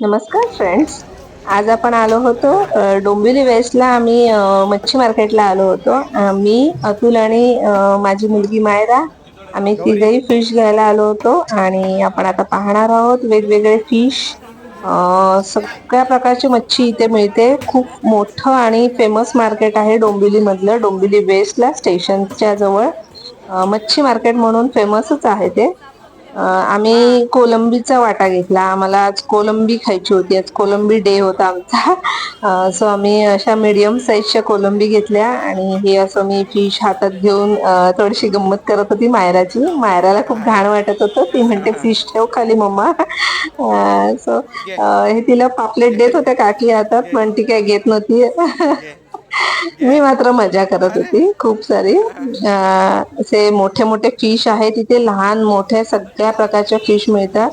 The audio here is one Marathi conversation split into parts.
नमस्कार फ्रेंड्स आज आपण आलो होतो डोंबिवली वेस्टला. आम्ही मच्छी मार्केटला आलो होतो. मी अतुल आणि माझी मुलगी मायरा आम्ही तिघही फिश घ्यायला आलो होतो. आणि आपण आता पाहणार आहोत वेगवेगळे फिश सगळ्या प्रकारची मच्छी इथे मिळते. खूप मोठं आणि फेमस मार्केट आहे डोंबिवलीमधलं डोंबिवली वेस्टला स्टेशनच्या जवळ. मच्छी मार्केट म्हणून फेमसच आहे ते. आम्ही कोलंबीचा वाटा घेतला. आम्हाला आज कोलंबी खायची होती. आज कोलंबी डे होता आमचा. सो आम्ही अशा मीडियम साईजच्या कोलंबी घेतल्या आणि हे असं मी फिश हातात घेऊन थोडीशी गंमत करत होती मायराची. मायराला खूप घाण वाटत होतं. ती म्हणते फिश ठेव खाली मम्मा. सो हे तिला पापलेट देत होत्या काकी हातात पण ती काय घेत नव्हती. मी मात्र मजा करत होती खूप सारी. असे मोठे मोठे फिश आहेत तिथे लहान मोठे सगळ्या प्रकारच्या फिश मिळतात.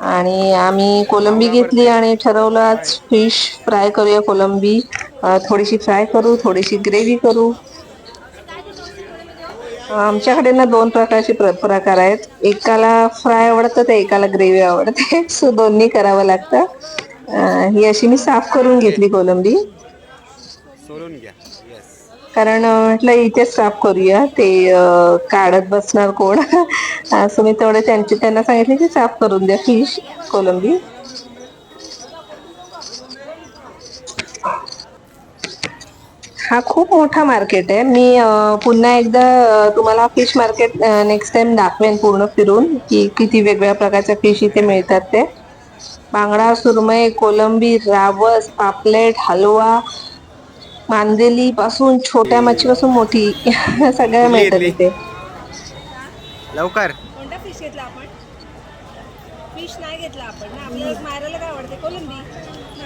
आणि आम्ही कोलंबी घेतली आणि ठरवलं आज फिश फ्राय करूया कोलंबी. थोडीशी फ्राय करू थोडीशी ग्रेव्ही करू. आमच्याकडे ना दोन प्रकारचे प्र- प्रकार आहेत. एकाला फ्राय आवडतं तर एकाला ग्रेव्ही आवडते. सो दोन्ही करावं लागतं. ही अशी मी साफ करून घेतली कोलंबी. सोडून घ्या. येस कारण म्हटलं इथेच साफ करूया. ते काढत बसणार कोण? असं मी तेवढे त्यांची त्यांना सांगितले की साफ करून द्या फिश कोलंबी. हा खूप मोठा मार्केट आहे. मी पुन्हा एकदा तुम्हाला फिश मार्केट नेक्स्ट टाइम दाखवेन पूर्ण फिरून की किती वेगवेगळ्या प्रकारच्या फिश इथे मिळतात ते. बांगडा सुरमई कोलंबी रावस पापलेट हलवा मांदेली पासून छोट्या मच्छीपासून मोठी सगळ्या मिळतात इथे लवकर. कोणता फिश घेतला आपण? फिश नाही घेतला आपण ना. आपल्याला मारायला काय आवडते? कोलंबी.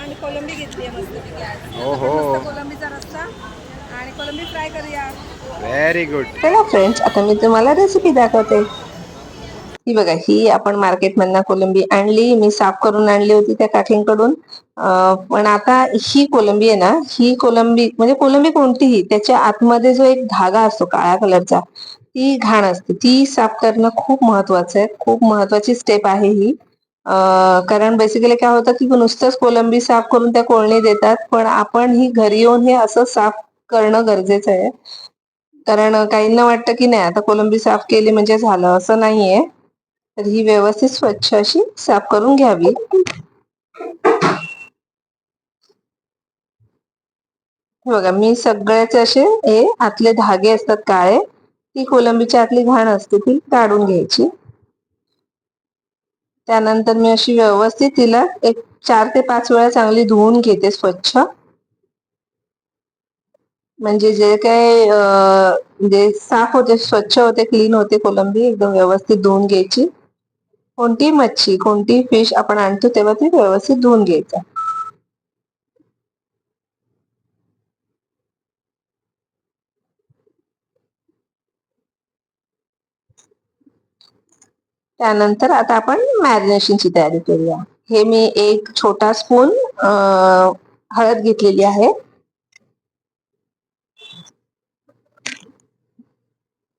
आणि कोलंबी घेतली आहे मस्त आज ओहो. मस्त कोलंबीचा रस्ता आणि कोलंबी फ्राय करूया. व्हेरी गुड चला फ्रेंड्स आता मी तुम्हाला रेसिपी दाखवते. ही बघा ही आपण मार्केटमधनं कोलंबी आणली मी साफ करून आणली होती त्या काठींकडून. पण आता ही कोलंबी आहे ना ही कोलंबी म्हणजे कोलंबी कोणतीही त्याच्या आतमध्ये जो एक धागा असतो काळ्या कलरचा ती घाण असते. ती साफ करणं खूप महत्वाचं आहे. खूप महत्वाची स्टेप आहे ही. कारण बेसिकली काय होतं की नुसतंच कोलंबी साफ करून त्या कोळणी देतात पण आपण ही घरी येऊन हे असं साफ करणं गरजेचं आहे. कारण काहींना वाटतं की नाही आता कोलंबी साफ केली म्हणजे झालं असं नाहीये. तर ही व्यवस्थित स्वच्छ अशी साफ करून घ्यावी. बघा मी सगळ्याचे असे हे आतले धागे असतात काळे ती कोलंबीची आतली घाण असते ती काढून घ्यायची. त्यानंतर मी अशी व्यवस्थित तिला एक चार ते पाच वेळा चांगली धुवून घेते स्वच्छ. म्हणजे जे काय जे साफ होते स्वच्छ होते क्लीन होते कोलंबी एकदम व्यवस्थित धुवून घ्यायची. कोणती मच्छी कोणती फिश आपण आणतो तेव्हा ती व्यवस्थित धुवून घ्यायचं. त्यानंतर आता आपण मॅरिनेशनची तयारी करूया. हे मी एक छोटा स्पून हळद घेतलेली आहे.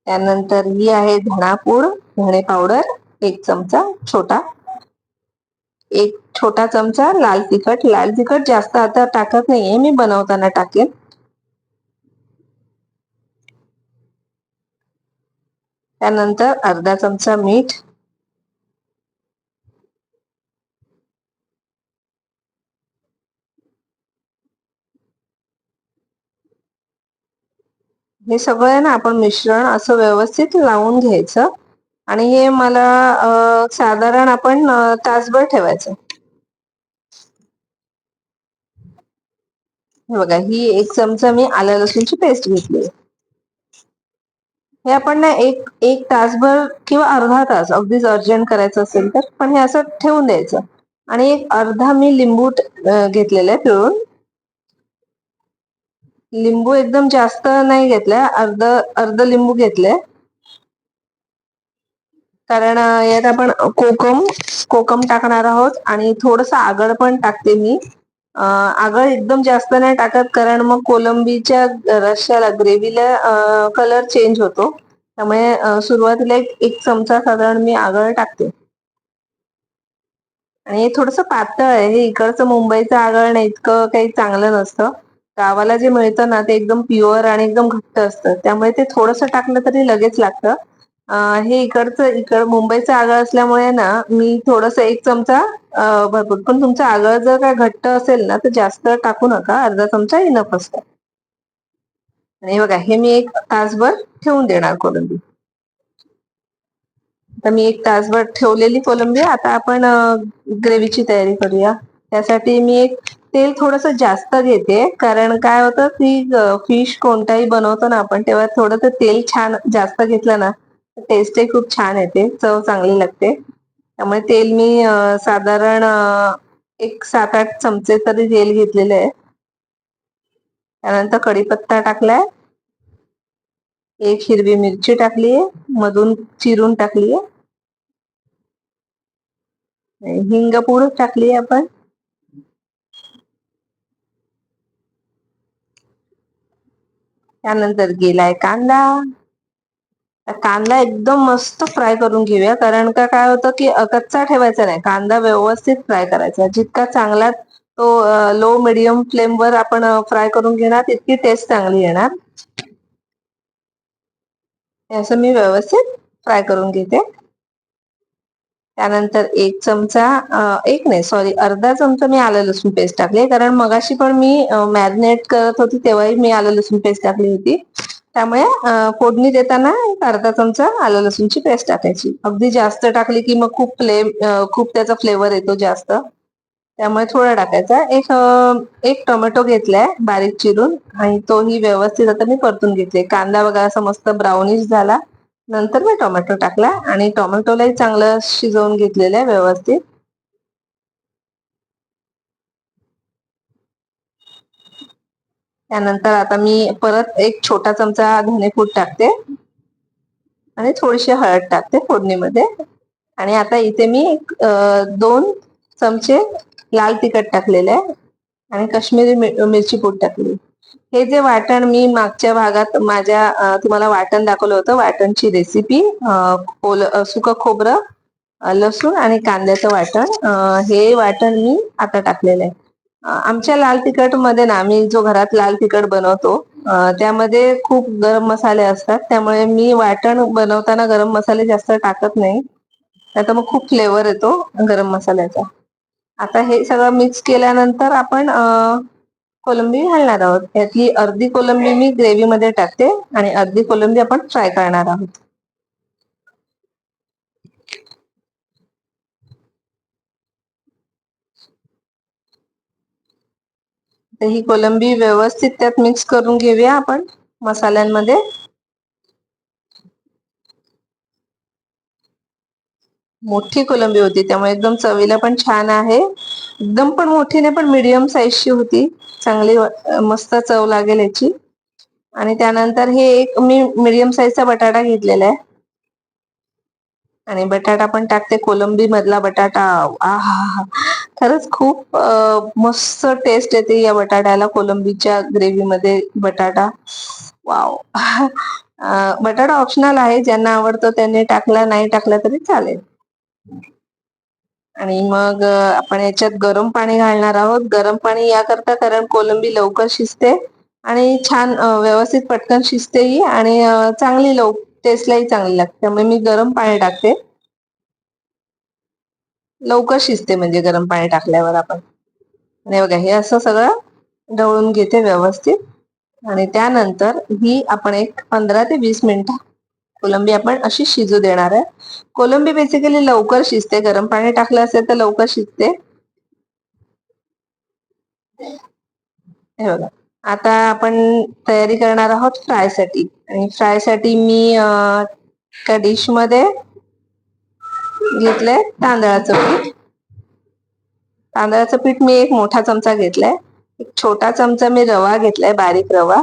त्यानंतर ही आहे धणापूड धणे पावडर एक चमचा छोटा एक छोटा चमचा लाल तिखट. लाल तिखट जास्त आता टाकत नाहीये मी बनवताना टाकेन. त्यानंतर अर्धा चमचा मीठ. हे सगळं ना आपण मिश्रण असं व्यवस्थित लावून घ्यायचं. आणि हे मला साधारण आपण तासभर ठेवायचं. हे बघा ही एक चमचा मी आल्या लसूणची पेस्ट घेतली. हे आपण ना एक एक तासभर किंवा अर्धा तास अगदीच अर्जंट करायचं असेल तर पण हे असं ठेवून द्यायचं. आणि एक अर्धा मी लिंबू घेतलेला आहे पिळून. लिंबू एकदम जास्त नाही घेतलाय अर्ध अर्ध लिंबू घेतलंय. कारण यात आपण कोकम कोकम टाकणार आहोत आणि थोडस आगळ पण टाकते मी. आगळ एकदम जास्त नाही टाकत कारण मग कोलंबीच्या रश्याला ग्रेव्हीला कलर चेंज होतो. त्यामुळे सुरुवातीला एक एक चमचा साधारण मी आगळ टाकते. आणि हे थोडस पातळ आहे. हे इकडचं मुंबईचं आगळ नाही इतकं काही चांगलं नसतं. गावाला जे मिळतं ना ते एकदम प्युअर आणि एकदम घट्ट असतं. त्यामुळे ते थोडस टाकलं तरी लगेच लागतं. हे इकडचं इकड मुंबईचं आगळ असल्यामुळे ना मी थोडस एक चमचा भरपूर. पण तुमचं आगळ जर काय घट्ट असेल ना तर जास्त टाकू नका. अर्धा चमचा इनफ असतं. आणि बघा हे मी एक तासभर ठेवून देणार कोलंबी. आता मी एक तासभर ठेवलेली कोलंबी. आता आपण ग्रेव्हीची तयारी करूया. त्यासाठी मी एक तेल थोडस जास्त घेते. कारण काय होतं की फिश कोणताही बनवतो ना आपण तेव्हा थोडस तेल छान जास्त घेतलं ना टेस्टही खूप छान येते. चव चांगली लागते. त्यामुळे तेल मी साधारण एक सात आठ चमचे तरी तेल घेतलेले आहे. त्यानंतर कढीपत्ता टाकलाय. एक हिरवी मिरची टाकलीये मधून चिरून टाकलीये हिंगपूड टाकली आपण. त्यानंतर गेलाय कांदा. कांदा एकदम मस्त फ्राय करून घेऊया. कारण का काय होतं की कच्चा ठेवायचा नाही. कांदा व्यवस्थित फ्राय करायचा. जितका चांगला तो लो मिडियम फ्लेमवर आपण फ्राय करून घेणार तितकी टेस्ट चांगली येणार. असं मी व्यवस्थित फ्राय करून घेते. त्यानंतर एक चमचा एक नाही सॉरी अर्धा चमचा मी आलं लसूण पेस्ट टाकली कारण मगाशी पण मी मॅरिनेट करत होती तेव्हाही मी आलं लसूण पेस्ट टाकली होती. त्यामुळे फोडणी देताना एक अर्धा चमचा आलं लसूणची पेस्ट टाकायची. अगदी जास्त टाकली की मग खूप फ्लेम खूप त्याचा फ्लेवर येतो जास्त. त्यामुळे थोडा टाकायचा. एक एक टोमॅटो घेतलाय बारीक चिरून आणि तोही व्यवस्थित आता मी परतून घेतले कांदा बघा असा मस्त ब्राउनिश झाला. नंतर मी टोमॅटो टाकला आणि टोमॅटोलाही चांगलं शिजवून घेतलेलं आहे व्यवस्थित. त्यानंतर आता मी परत एक छोटा चमचा धनेपूड टाकते. आणि थोडीशी हळद टाकते फोडणीमध्ये. आणि आता इथे मी दोन चमचे लाल तिखट टाकलेले आहे. आणि काश्मीरी मिर- मिरची पूड टाकली. हे जे वाटण मी मागच्या भागात माझ्या तुम्हाला वाटण दाखवलं होतं. वाटणची रेसिपी सुक खोबरं लसूण आणि कांद्याचं वाटण. हे वाटण मी आता टाकलेलं आहे. आमच्या लाल तिखटमध्ये ना आम्ही जो घरात लाल तिखट बनवतो त्यामध्ये खूप गरम मसाले असतात. त्यामुळे मी वाटण बनवताना गरम मसाले जास्त टाकत नाही. आता मग खूप फ्लेवर येतो गरम मसाल्याचा. आता हे सगळं मिक्स केल्यानंतर आपण कोलंबी घालणार आहोत. यातली अर्धी कोलंबी मी ग्रेव्हीमध्ये टाकते आणि अर्धी कोलंबी आपण फ्राय करणार आहोत. तर ही कोलंबी व्यवस्थित त्यात मिक्स करून घेऊया आपण मसाल्यांमध्ये. मोठी कोलंबी होती त्यामुळे एकदम चवीला पण छान आहे. एकदम पण मोठी नाही पण मीडियम साईजची होती. चांगली मस्त चव लागेल याची. आणि त्यानंतर हे एक मी मीडियम साईजचा बटाटा घेतलेला आहे. आणि बटाटा पण टाकते कोलंबी मधला बटाटा आहा. खरंच खूप मस्त टेस्ट येते या बटाट्याला. कोलंबीच्या ग्रेव्हीमध्ये बटाटा. वाव बटाटा ऑप्शनल आहे. ज्यांना आवडतो त्यांनी टाकला नाही टाकला तरी चालेल. आणि मग आपण याच्यात गरम पाणी घालणार आहोत. गरम पाणी याकरता कारण कोलंबी लवकर शिजते आणि छान व्यवस्थित पटकन शिजतेही आणि चांगली लव टेस्टलाही चांगली लागते. त्यामुळे मी गरम पाणी टाकते. लवकर शिजते म्हणजे गरम पाणी टाकल्यावर आपण. आणि बघा हे असं सगळं ढवळून घेते व्यवस्थित. आणि त्यानंतर ही आपण एक पंधरा ते वीस मिनिटं कोलंबी आपण अशी शिजू देणार आहे. कोलंबी बेसिकली लवकर शिजते. गरम पाणी टाकलं असेल तर लवकर शिजते. हे बघा आता आपण तयारी करणार आहोत फ्रायसाठी आणि फ्रायसाठी मी एका डिशमध्ये घेतलंय तांदळाचं पीठ. तांदळाचं पीठ मी एक मोठा चमचा घेतलाय. एक छोटा चमचा मी रवा घेतलाय बारीक रवा.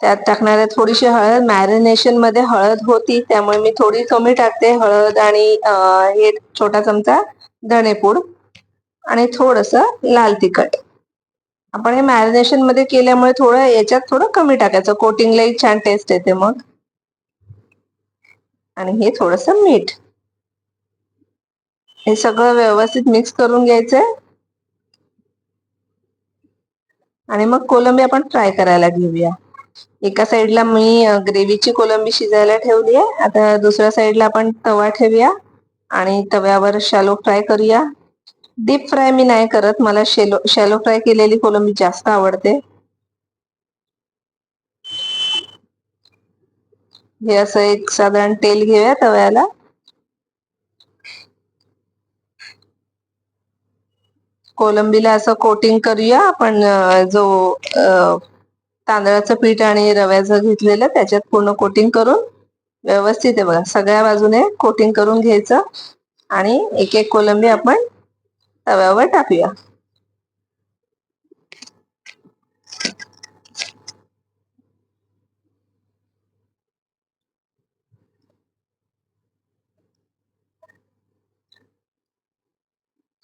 त्यात टाकणार आहे थोडीशी हळद मॅरिनेशनमध्ये हळद होती त्यामुळे मी थोडी कमी टाकते. हळद आणि हे छोटा चमचा धणेपूड आणि थोडस लाल तिखट. आपण हे मॅरिनेशनमध्ये केल्यामुळे थोडं याच्यात थोडं कमी टाकायचं. कोटिंगलाही छान टेस्ट येते मग. आणि हे थोडस मीठ. हे सगळं व्यवस्थित मिक्स करून घ्यायचंय. आणि मग कोलंबी आपण फ्राय करायला घेऊया. एका साइडला मी ग्रेव्हीची कोलंबी शिजायला ठेवली आहे. आता दुसऱ्या साइडला आपण तवा ठेवूया. आणि तव्यावर शॅलो फ्राय करूया. डीप फ्राय मी नाही करत. मला शेलो शॅलो फ्राय केलेली कोलंबी जास्त आवडते. हे असं एक साधारण तेल घेऊया तव्याला. कोलंबीला असं कोटिंग करूया. आपण जो तांदळाचं पीठ आणि रव्याचं घेतलेलं त्याच्यात पूर्ण कोटिंग करून व्यवस्थित आहे बघा. सगळ्या बाजूने कोटिंग करून घ्यायचं आणि एक एक कोलंबी आपण तव्यावर टाकूया.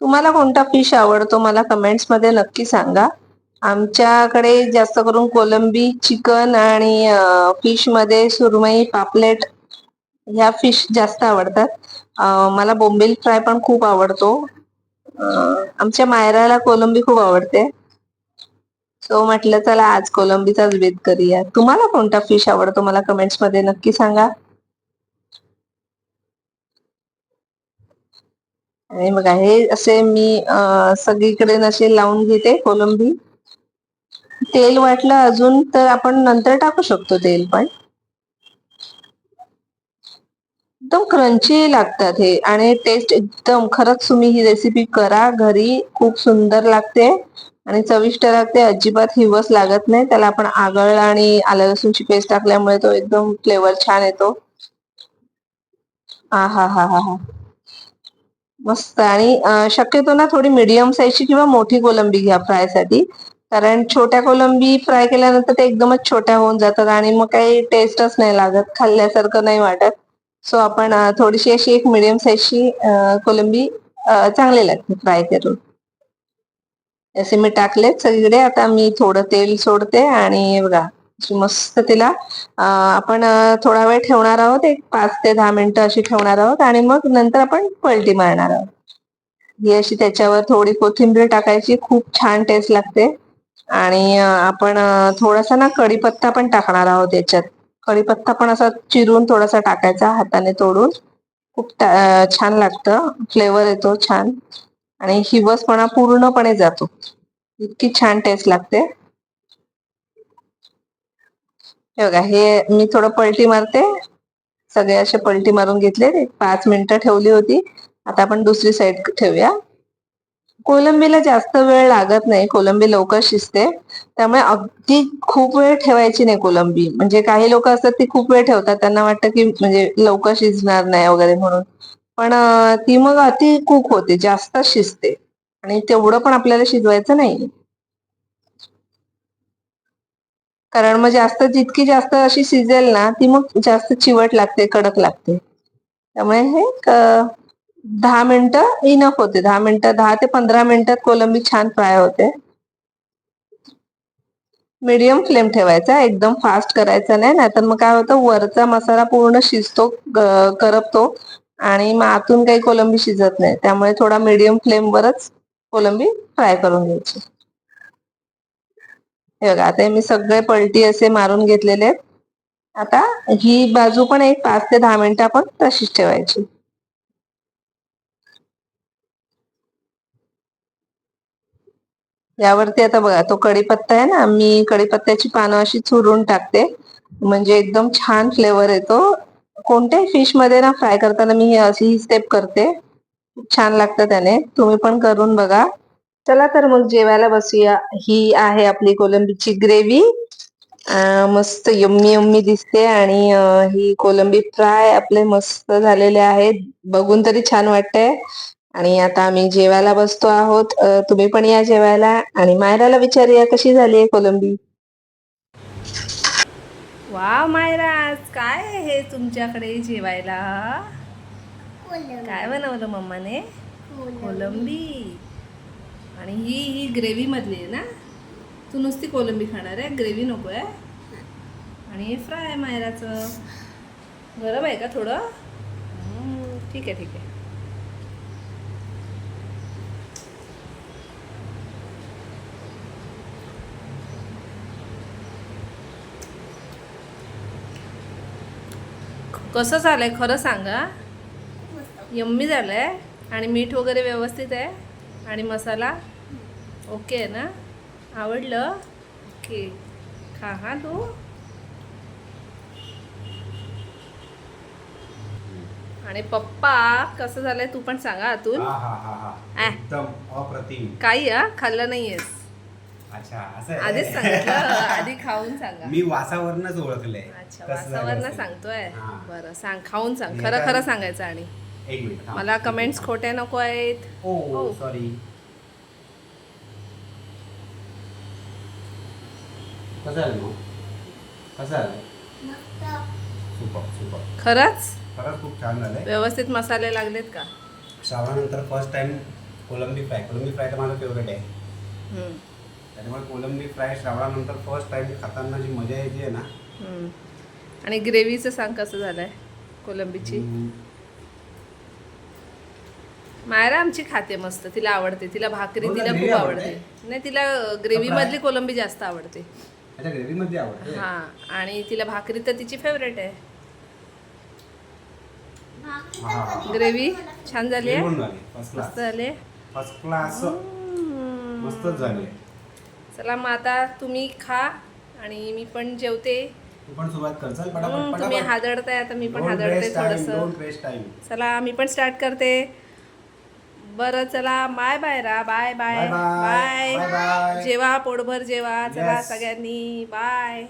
तुम्हाला कोणता फिश आवडतो? मला कमेंट्समध्ये नक्की सांगा. आमच्याकडे जास्त करून कोलंबी चिकन आणि फिशमध्ये सुरमई पापलेट ह्या फिश जास्त आवडतात. मला बोंबील फ्राय पण खूप आवडतो. आमच्या मायराला कोलंबी खूप आवडते. सो म्हटलं चला आज कोलंबीचाच वेध करूया. तुम्हाला कोणता फिश आवडतो? मला कमेंट्समध्ये नक्की सांगा. आणि बघा हे असे मी सगळीकडे असे लावून घेते कोलंबी. तेल वाटलं अजून तर आपण नंतर टाकू शकतो तेल पण. एकदम क्रंची लागतात हे आणि टेस्ट एकदम खरंच तुम्ही ही रेसिपी करा घरी खूप सुंदर लागते आणि चविष्ट लागते अजिबात हिवस लागत नाही त्याला आपण आगळ आणि आलं लसूणची पेस्ट टाकल्यामुळे तो एकदम फ्लेवर छान येतो. हा हा हा हा हा मस्त आणि शक्यतो ना थोडी मिडियम साईजची किंवा मोठी कोलंबी घ्या फ्रायसाठी. कारण छोट्या कोलंबी फ्राय केल्यानंतर ते एकदमच छोट्या होऊन जातात आणि मग काही टेस्टच नाही लागत. खाल्ल्यासारखं नाही वाटत. सो आपण थोडीशी अशी एक मिडियम साईजची कोलंबी चांगली लागते फ्राय करून. असे मी टाकलेत सगळीकडे. आता मी थोडं तेल सोडते आणि बघा. मस्त तिला आपण थोडा वेळ ठेवणार आहोत एक पाच ते दहा मिनिटं अशी ठेवणार आहोत आणि मग नंतर आपण पलटी मारणार आहोत. ही अशी त्याच्यावर थोडी कोथिंबीर टाकायची खूप छान टेस्ट लागते. आणि आपण थोडासा ना कढीपत्ता पण टाकणार आहोत याच्यात. कढीपत्ता पण असा चिरून थोडासा टाकायचा हाताने तोडून. खूप छान लागतं. फ्लेवर येतो छान. आणि हिवसपणा पूर्णपणे जातो. इतकी छान टेस्ट लागते. हे बघा हे मी थोडं पलटी मारते. सगळे असे पलटी मारून घेतले पाच मिनिटं ठेवली होती. आता आपण दुसरी साईड ठेवूया. कोलंबीला जास्त वेळ लागत नाही. कोलंबी लवकर शिजते. त्यामुळे अगदी खूप वेळ ठेवायची नाही कोलंबी. म्हणजे काही लोक असतात ती खूप वेळ ठेवतात. त्यांना वाटतं की म्हणजे लवकर शिजणार नाही वगैरे म्हणून. पण ती मग अति कुक होते. जास्त शिजते. आणि तेवढं पण आपल्याला शिजवायचं नाही. कारण मग जास्त जितकी जास्त अशी शिजेल ना ती मग जास्त चिवट लागते कडक लागते. त्यामुळे हे दहा मिनिटं इनफ होते. दहा मिनिटं दहा ते पंधरा मिनिटात कोलंबी छान फ्राय होते. मीडियम फ्लेम ठेवायचा एकदम फास्ट करायचा नाही. नाहीतर मग काय होतं वरचा मसाला पूर्ण शिजतो करपतो आणि मग आतून काही कोलंबी शिजत नाही. त्यामुळे थोडा मीडियम फ्लेमवरच कोलंबी फ्राय करून घ्यायची. हे बघा आता मी सगळे पलटी असे मारून घेतलेले आहेत. आता ही बाजू पण एक पाच ते दहा मिनिटं आपण तशीच ठेवायची. यावरती आता बघा तो कढीपत्ता आहे ना मी कढीपत्त्याची पानं अशी चुरून टाकते. म्हणजे एकदम छान फ्लेवर येतो कोणत्याही फिशमध्ये ना फ्राय करताना मी अशी ही स्टेप करते. छान लागतं त्याने. तुम्ही पण करून बघा. चला तर मग जेवायला बसूया. ही आहे आपली कोलंबीची ग्रेव्ही. मस्त यम्मी यम्मी दिसते आणि ही कोलंबी फ्राय आपले मस्त झालेले आहेत. बघून तरी छान वाटतंय. आणि आता आम्ही जेवायला बसतो आहोत. तुम्ही पण या जेवायला. आणि मायराला विचारूया कशी झाली आहे कोलंबी? वा मायरा आज काय आहे हे तुमच्याकडे जेवायला? काय बनवलं मम्माने? कोलंबी. आणि ही ही ग्रेव्हीमधली आहे ना तू नुसती कोलंबी खाणार आहे ग्रेव्ही नको आहे. आणि हे फ्राय आहे मायराचं. गरम आहे का थोडं? ठीक आहे ठीक आहे. कसं झालं आहे खरं सांगा? यम्मी झालं आहे आणि मीठ वगैरे व्यवस्थित आहे आणि मसाला? ओके आहे ना? आवडलं? ओके. खा हा तू. आणि पप्पा कसं झालंय तू पण सांगा अतुल. हा हा हा हा. आ. एकदम अप्रतिम. काही हा? खाल्लं नाहीयेस. आधीच सांगितलं. आधी खाऊन सांगा. मी वासावरनच ओळखलंय. अच्छा. सांगतोय? हा. बरं सांग खाऊन सांग. खरं खरं सांगायचं आणि. मला कमेंट्स खोट्या नको आहेत. ओ. सॉरी कसं मग कसं सुपर सुपर. खरंच? खरंच खूप छान झालंय. व्यवस्थित मसाले लागलेत का? श्रावणानंतर फर्स्ट टाइम कोलंबी फ्राय कोलंबी फ्राय तर माझं फेवरेट आहे. हम्म, त्याच्यामुळे कोलंबी फ्राय श्रावणानंतर फर्स्ट टाइम खाताना जी मजा येते आहे ना हम्म. आणि ग्रेव्हीचं सांग कसं झालंय कोलंबीची? हम्म, मायरा आमची खाते मस्त. तिला आवडते. तिला भाकरी हो ना, तिला खूप आवडते. आवडते? नाही तिला ग्रेव्ही मधली कोलंबी जास्त आवडते. ग्रेव्हीमध्ये आवडते हा आणि तिला भाकरी तर तिची फेवरेट आहे. ग्रेव्ही छान झाली आहे? मस्त झाले फर्स्ट क्लास झाले चला मग आता तुम्ही खा आणि मी पण जेवते. तू पण सुरुवात कर. चल हम्म, पटापट तुम्ही हादडताय आता मी पण हादडते थोडस. चला मी पण स्टार्ट करते. बरं चला बाय बाय रा बाय बाय. बाय. जेवा पोटभर जेवा चला. सगळ्यांनी बाय